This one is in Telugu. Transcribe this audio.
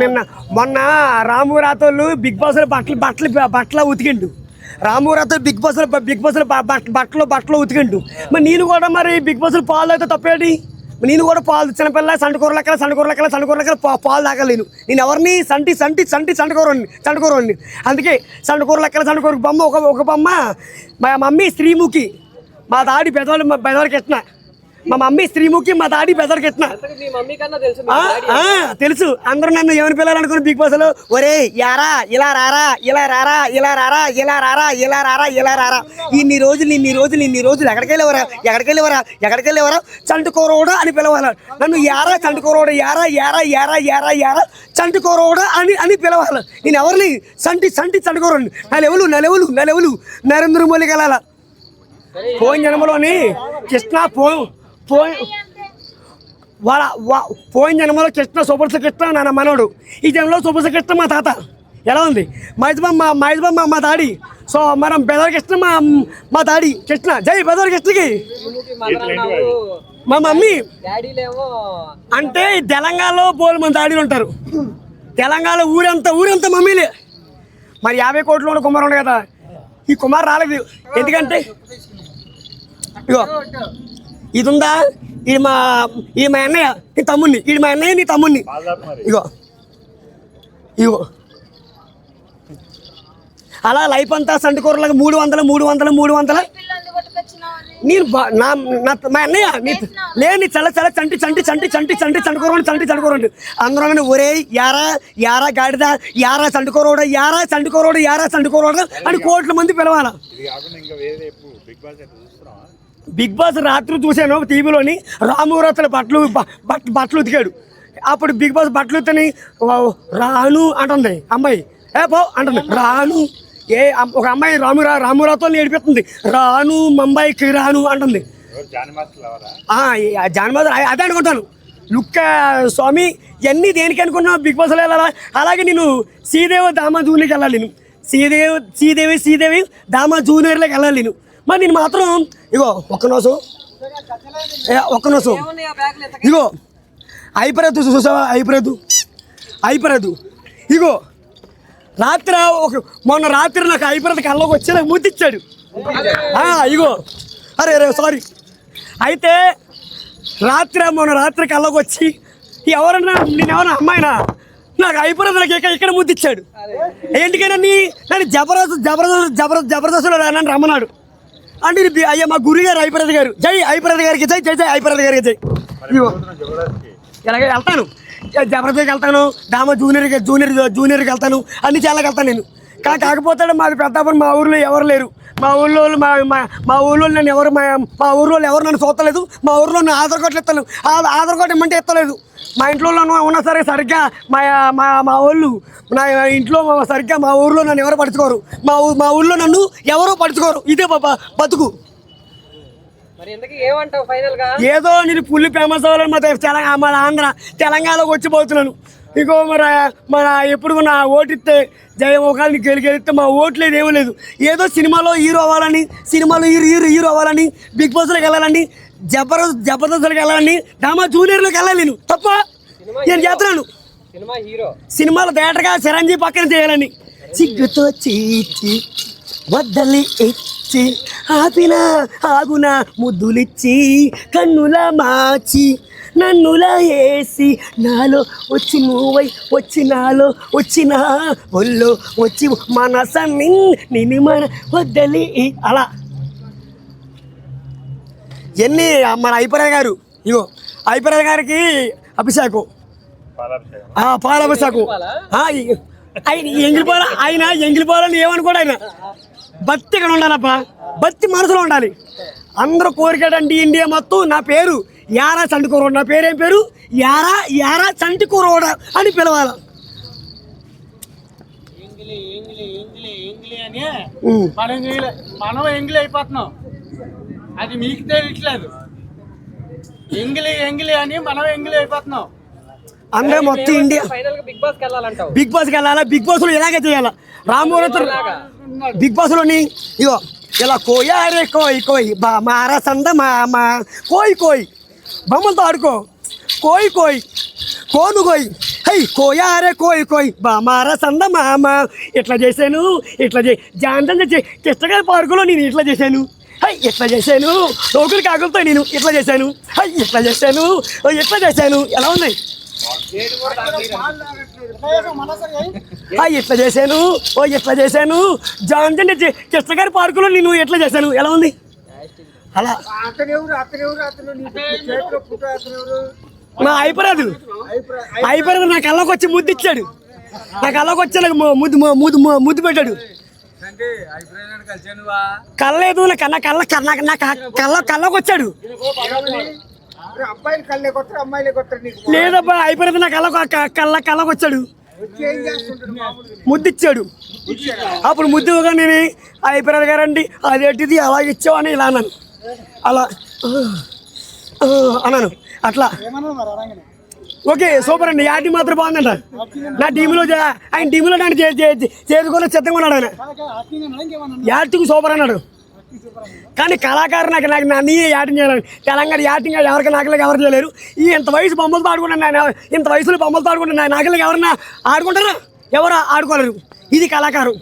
నిన్న మొన్న రాము రాతోళ్ళు బిగ్ బాస్ బట్టలు బట్టలు బట్టలు ఉతికిండు. రాము రాతో బిగ్ బాస్ బిగ్ బాస్ బట్టలు బట్టలు ఉతికిండు. మరి నేను కూడా మరి బిగ్ బాస్ పాలు అయితే తప్పేటి? నేను కూడా పాలు చిన్నపిల్ల సంటకూర లెక్కల సంటకూరలెక్కల పాలు తాగలేను. నేను ఎవరిని సంటి సంటి సంటి సంటకూరని సంటకూరని అందుకే సంటకూర లెక్కల సంటకూర బొమ్మ ఒక ఒక బొమ్మ. మా మమ్మీ స్త్రీముఖి మా దాడి పెదవాళ్ళు మా పెదవాళ్ళకి ఎట్టిన. మా మమ్మీ స్త్రీముఖి మా మీ మమ్మీ కన్నా తెలుసు డాడీ అందరూ నన్ను ఏమని పిల్లాలనుకుని బిగ్ బాస్లో ఒరే యారా ఇలా రారా ఇలా రారా ఇలా రారా ఇలా రారా ఇలా రారా ఇలా రారా. ఇన్ని రోజులు ఇన్ని రోజులు ఇన్ని రోజులు ఎక్కడికి వెళ్ళేవరా? ఎక్కడికి వెళ్ళేవరా? ఎక్కడికి వెళ్ళేవరా? చంటుకోరోడా అని పిలవాలి. నన్ను యారా చంటుకోరోడా యారా యారా యారా యారా యారా చంటుకోరోడా అని అని పిలవాలి. నేను ఎవరిని? సంటి సంటి చంటుకోరండి నా లెవెలు నా లెవెలు నా లెవెలు నరేంద్ర మోడీకి వెళ్ళాల పోయిన జన్మలోని కృష్ణ పో పోయి వాళ్ళ వా- పోయిన జన్మలో కృష్ణ సూపర్ కృష్ణ నాన్న మనోడు. ఈ జన్మలో సూపర్ కృష్ణ మా తాత. ఎలా ఉంది? మహేష్బాబు మా మా మా దాడి సో మనం బెదర్ కృష్ణ మా మా దాడి కృష్ణ జై బెదర్ కృష్ణకి మా మమ్మీ. అంటే తెలంగాణలో బోలు మంది దాడిలు ఉంటారు. తెలంగాణ ఊరంతా ఊరంతా మమ్మీలే. మరి యాభై కోట్లు ఉన్న కుమార్ ఉండే కదా. ఈ కుమార్ రాలేదు. ఎందుకంటే? ఇగో. ఇది ఉందా ఇది మా ఇది మా అన్నయ్య నీ తమ్ముడిని ఇది మా అన్నయ్య నీ తమ్ముడిని ఇగో. ఇగో. అలా లైఫ్ అంతా సంటికూరలకు మూడు వందలు మూడు వందలు మూడు వందలు. నేను నా మా అన్నయ్య నీ లేని చల్ల చల్ల చంటి చంటి చంటి చంటి చంటి చండుకోరండి చంటి చండుకోరండి అందరూ ఒరే యారా యారా గాడిద యారా చండుకోరోడ యారా చండుకోరోడు యారా చండుకోరోడు అని కోట్ల మంది పిలవాల. బిగ్ బాస్ రాత్రి చూశాను టీవీలోని. రామూరతల బట్టలు బట్టలు ఉతికాడు. అప్పుడు బిగ్ బాస్ బట్టలు ఉతని రాను అంటుంది. అమ్మాయి ఏ పో అంటుంది. రాను ఏ ఒక అమ్మాయి రాము రామూరాతో ఏడిపిస్తుంది. రాను ముంబైకి రాను అంటుంది. ఎవరు జాని మాస్టర్ అవరా ఆ, ఈ ఆ జానమాద అదే అనుకుంటాను. లుక్క స్వామి ఇవన్నీ దేనికి అనుకున్నావు బిగ్ బాస్లో వెళ్ళాలా? అలాగే నేను శ్రీదేవి దామా జూనియర్కి వెళ్ళాలి నేను. శ్రీదేవి శ్రీదేవి శ్రీదేవి దామా జూనియర్లోకి వెళ్ళాలి నేను. మరి నేను మాత్రం ఇగో ఒక్క నోసు. ఏ, ఒక్క నోసు. ఇగో అయిపోరద్దు చూసావా? అయిపోరద్దు అయిపోరద్దు ఇగో రాత్రి ఒక మొన్న రాత్రి నాకు అయిపోరద్దు కళ్ళకి వచ్చి నాకు ముద్దిచ్చాడు ఆ, ఇగో. అరే అరే సారీ అయితే రాత్రి మొన్న రాత్రి కళ్ళకి వచ్చి ఎవరన్నా నేను ఎవరన్నా అమ్మాయినా నాకు అయిపోయింది నాకు ఇక్కడ ఇక్కడ ముద్దిచ్చాడు ఏంటికైనా నీ నన్ను జబర్దస్త్ జబర్దస్త్ జబర్దస్త్ జబర్దస్త్లో నన్ను రమ్మన్నాడు. అంటే అయ్యా మా గురుగారు అయిపోరది గారు. జై అయిపోరది గారికి జై జై జై అయిపోరది గారికి జై. ఇగో ఇలాగే వెళ్తాను. జబర్దస్త్కి వెళ్తాను దామ జూనియర్కి జూనియర్ జూనియర్కి వెళ్తాను అన్ని చాలా వెళ్తాను నేను. కానీ కాకపోతే మాది పెద్దాపురం మా ఊర్లో ఎవరు లేరు. మా ఊళ్ళో వాళ్ళు మా మా మా ఊళ్ళో నన్ను ఎవరు మా మా ఊళ్ళో ఎవరు నన్ను చూస్తలేదు. మా ఊర్లో నన్ను ఆధార్ కార్డులు ఇస్తాను ఆధార్ కార్డు ఇమ్మంటే ఇస్తలేదు మా ఇంట్లో ఉన్నా సరే సరిగ్గా మా మా మా వాళ్ళు నా ఇంట్లో సరిగ్గా మా ఊళ్ళో నన్ను ఎవరు పడుచుకోరు మా ఊ మా ఊళ్ళో నన్ను ఎవరో పడుచుకోరు ఇదే బాబా బతుకు. ఏదో నేను పుల్లి ఫేమస్ అవ్వాలని మా తెలంగాణ మన ఆంధ్ర తెలంగాణలోకి వచ్చిపోతున్నాను ఇంకో మరి మన ఎప్పుడు నా ఓటిస్తే జయమోకాలని గెలి గెలిస్తే మా ఓట్లు లేదు ఏమీ లేదు. ఏదో సినిమాలో హీరో అవ్వాలని సినిమాలో హీరో హీరో హీరో అవ్వాలని బిగ్ బాస్లోకి వెళ్ళాలని జబర్దస్త్ జబర్దస్త్లోకి వెళ్ళాలని డ్రామా జూనియర్లోకి వెళ్ళాలి నేను. తప్ప? నేను చేస్తున్నాను. Cinema hero. సినిమాలో థియేటర్గా చిరంజీవి పక్కన చేయాలని. సిగ్గుతో చీచి వద్దలి ఇచ్చి ఆపిన ఆగున ముద్దులిచ్చి కన్నుల మాచి నన్నుల వేసి నాలో వచ్చి నువ్వై వచ్చి నాలో వచ్చిన ఒళ్ళు వచ్చి మనసన్ని నిన్ను మన వద్దలి అలా. ఎన్ని మన అయిపోరాయ్ గారు ఇగో అయిపోరాయ్ గారికి అభిషేకం. పాలభిషేకం. ఆ, ఈ- ఆయన ఎంగిలిపోవాలని ఏమనుకోడు ఆయన. భక్తి ఇక్కడ ఉండాలప్ప. భక్తి మనసులో ఉండాలి. అందరూ కోరికడండి ఇండియా మొత్తం. నా పేరు యారా చంటికూరోడు నా పేరు పేరు? యారా యారా చంటికూరోడ అని పిలవాలి. మనం ఎంగిలి అయిపోతున్నాం. అది మీకు తెలియట్లేదు. ఎంగిలి ఎంగిలి అని మనం ఎంగిలి అయిపోతున్నాం. అందరూ మొత్తం ఇండియా బిగ్ బాస్ వెళ్ళాలంటావు. బిగ్ బాస్కి వెళ్ళాలా? బిగ్ బాస్లో ఇలాగే చేయాలా? రామూరత్ బిగ్ బాస్లోని ఇగో ఇలా కోయారే కోయి కోయ్ కోయ్ బా మారా సంద మా కోయ్ కోయ్ బొమ్మలతో ఆడుకో కోయ్ కోయ్ కోను కోయ్ హై కోయారే కోయ్ కోయ్ బామారా సంద మామ ఇట్లా చేశాను ఇట్లా చే జాంతం చే కిష్టగారి పార్కులో నేను ఇట్లా చేశాను? హై ఇట్లా చేశాను? లోకులు కాకులతో నేను ఇట్లా చేశాను? హై ఇట్లా చేశాను? ఓ ఇట్లా చేశాను? ఎలా ఉన్నాయి ఇట్లా చేశాను? ఓ ఇట్లా చేశాను? జాంతం కిష్టగారి పార్కులో నేను ఎట్లా చేశాను? ఎలా ఉంది? అలా. మా అయిపోరాదు అయిపోరాదు నా కళ్ళకి వచ్చి ముద్దు ఇచ్చాడు. నా కళ్ళకి వచ్చి నాకు ముద్దు ముద్దు ముద్దు పెట్టాడు. కళ్ళలేదు నా కన్నా కళ్ళ కన్నా నా కళ్ళ కళ్ళకి వచ్చాడు. అబ్బాయిలు కళ్ళే కొత్తారు అమ్మాయిలే కొత్తారు నీకు లేదబ్బా అయిపోయింది నా కళ్ళ కళ్ళ కళ్ళకి వచ్చాడు వచ్చి ఏం చేస్తుంటారు మామూలుగా? ముద్దు ఇచ్చాడు అప్పుడు ముద్దు ఇవ్వగా నేను అయిపోయారు గారండి అదేంటిది అలా ఇచ్చావని ఇలా అన్నాను. అలా అన్నాను. అట్లా. ఓకే సూపర్ అండి. టీం మాత్రం బాగుందంట. నా టీంలో ఆయన టీంలో నన్ను చే- చే- చేసుకుని సిద్ధంగా ఉన్నాడు ఆయన. యాక్టింగ్ సూపర్ అన్నాడు. కానీ కళాకారు నాకు నాకు నన్ను యాటింగ్ చేయాలి తెలంగాణ యాటింగ్ ఎవరికి నాకలకి ఎవరు చేయలేరు. ఈ ఇంత వయసు బొమ్మలతో ఆడుకున్నాను ఇంత వయసులో బొమ్మలతో ఆడుకున్నాను నాకలకి ఎవరన్నా ఆడుకుంటారా? ఎవరు ఆడుకోలేరు. ఇది కళాకారు.